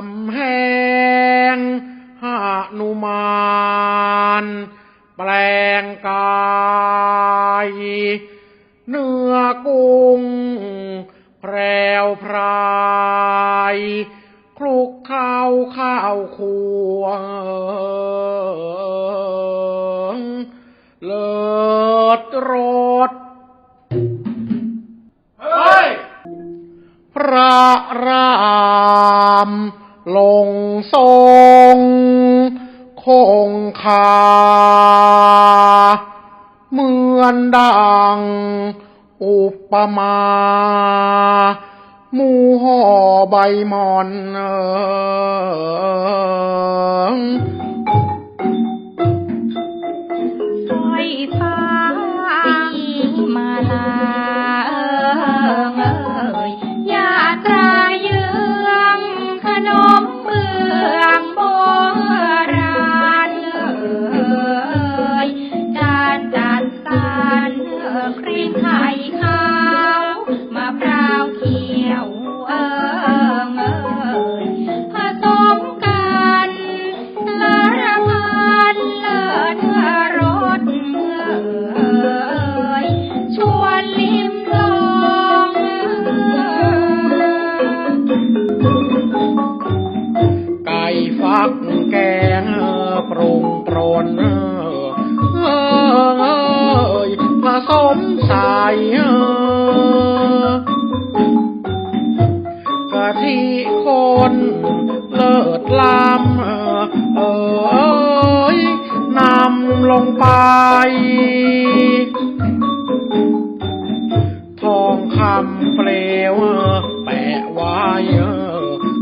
คำแหงหานุมานแปลงกายเนื้อกุ้งแพรวพรายคลุกข้าวข้าวควงเลิศรสเฮ้ย พระราม ลงทรงคงคา เหมือนดัง อุปมาหมูห่อใบหมอนเออ ครีมไข่ขาวมะพร้าวเขียวเอิงเอ่ยผสมกันละระกันเลิศรสเอ่ยชวนลิ้มลองไก่ฟักแกงปรุงปรน นเลิศลามเอยนำลงไป ทองคำเปลวแปะไว้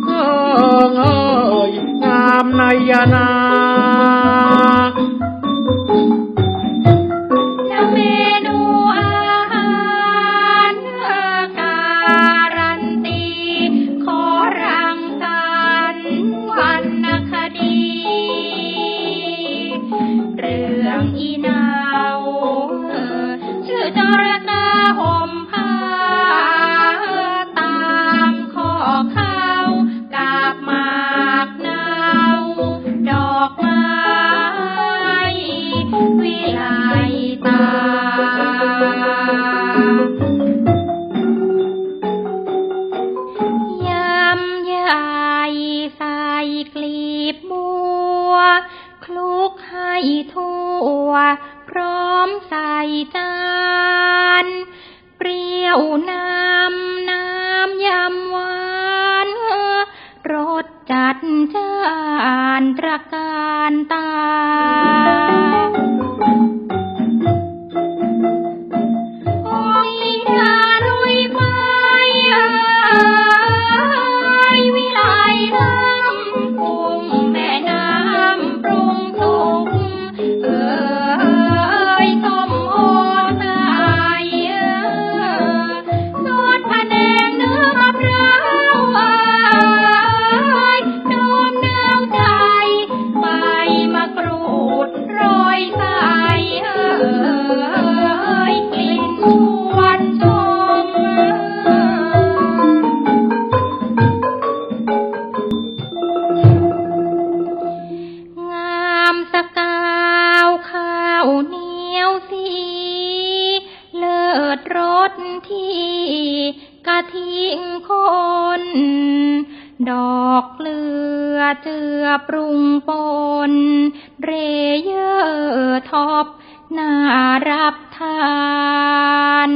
เออเอยงามนยานา ทั่ว พร้อมใส่จานเปรี้ยวน้ำน้ำยำหวานรสจัดจ้านตระการตา ดรสที่กะทิงคน ดอกเกลือเจือปรุงปน เรเยอร์ท็อปน่ารับทาน